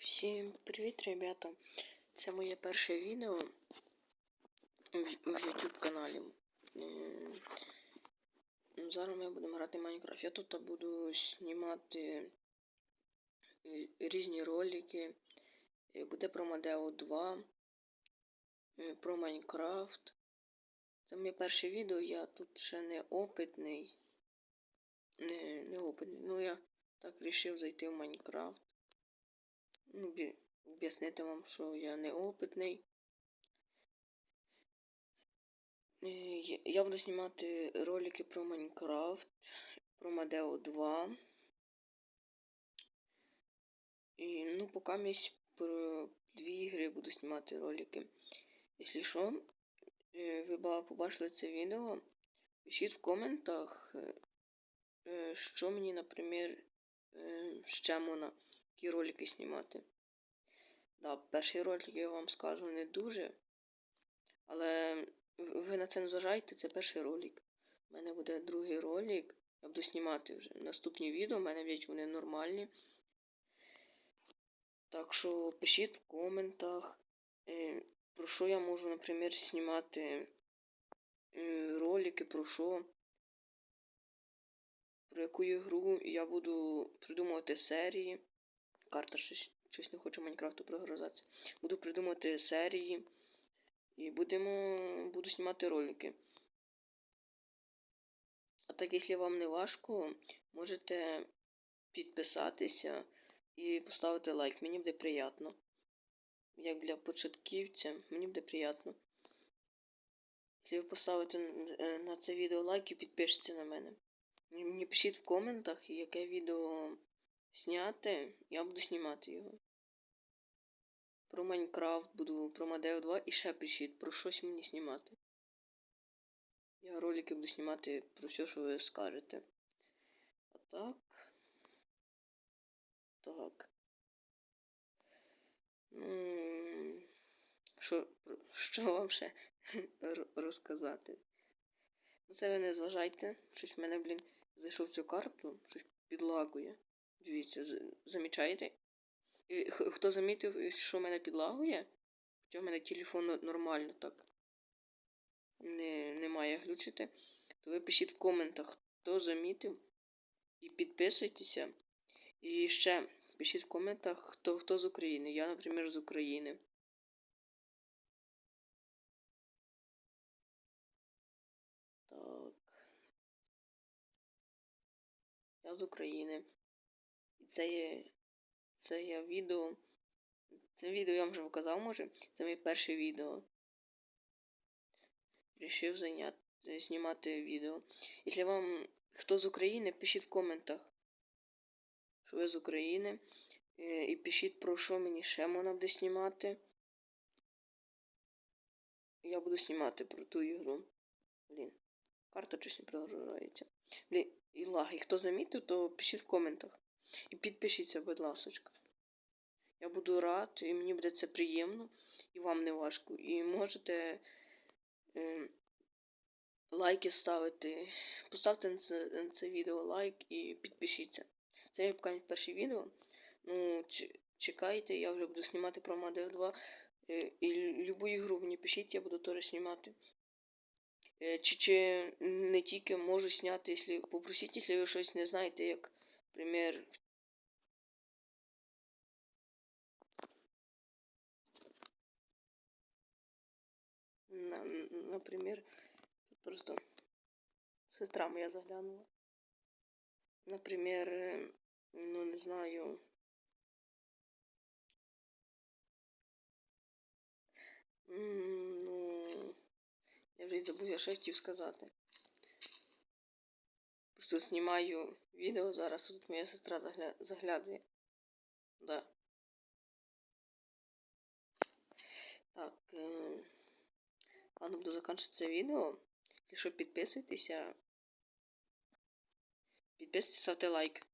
Всім привіт, ребята! Це моє перше відео в, YouTube каналі. Зараз ми будемо грати Майнкрафт. Я тут буду знімати е, різні ролики. Е, Буде про Модео 2, е, про Майнкрафт. Це моє перше відео, я тут ще не опитний. Не, не опитний. Ну я так вирішив зайти в Майнкрафт. Ну, об'яснити вам, що я неопитний. Е, я- буду знімати ролики про Майнкрафт, про Мадео 2. І, ну, поки місць про дві ігри буду знімати ролики. Якщо що, е, ви ба- побачили це відео, пишіть в коментах, е, що мені, наприклад, ще можна які ролики знімати. Да, перший ролик я вам скажу не дуже. Але ви на це не зважайте, це перший ролик. У мене буде другий ролик. Я буду знімати вже наступні відео, у мене блядь, вони нормальні. Так що пишіть в коментах, е, про що я можу, наприклад, знімати е, ролики, про що. Про яку ігру я буду придумувати серії. Карта щось, щось не хоче Майнкрафту прогрузатися. Буду придумувати серії. І будемо буду знімати ролики. А так, якщо вам не важко, можете підписатися і поставити лайк. Мені буде приємно. Як для початківця, мені буде приємно. Якщо ви поставите е, на це відео лайк і підпишіться на мене. Мені мені пишіть в коментах, яке відео зняти, я буду знімати його. Про Майнкрафт буду, про Мадео 2 і ще пишіть, про щось мені знімати. Я ролики буду знімати про все, що ви скажете. А так. Так. Ну, що, що вам ще розказати? Ну, це ви не зважайте. Щось в мене, блін, зайшов цю карту, щось підлагує. Дивіться, замічаєте? Хто замітив, що в мене підлагує? Хоча в мене телефон нормально так не, не має глючити, то ви пишіть в коментах, хто замітив. І підписуйтеся. І ще пишіть в коментах, хто, хто з України. Я, наприклад, з України. Так. Я з України. Це є. Це є відео. Це відео я вам вже показав, може. Це моє перше відео. Рішив зайняти, знімати відео. Якщо вам хто з України, пишіть в коментах, що ви з України. Е, І пишіть про що мені ще можна буде знімати. Я буду знімати про ту ігру. Блін. Карта щось не прогружається. Блін, і лаги. Хто замітив, то пишіть в коментах. І підпишіться, будь ласочка. Я буду рад, і мені буде це приємно, і вам не важко. І можете е, лайки ставити. Поставте на це, на це відео лайк і підпишіться. Це я поки перше відео. Ну, чекайте, я вже буду знімати про Мадео 2. Е, і любу ігру мені пишіть, я буду теж знімати. Е, Чи, чи не тільки можу зняти, якщо попросіть, якщо ви щось не знаєте, як, наприклад, на, наприклад, тут просто сестра моя заглянула. Наприклад, е, ну не знаю. Ну, я вже й забув, я що хотів сказати. Просто знімаю відео зараз, тут моя сестра загля... заглядує. Да. Так. Е... Ладно, буду закінчити це відео. Якщо підписуйтеся. Підписуйтесь, ставте лайк.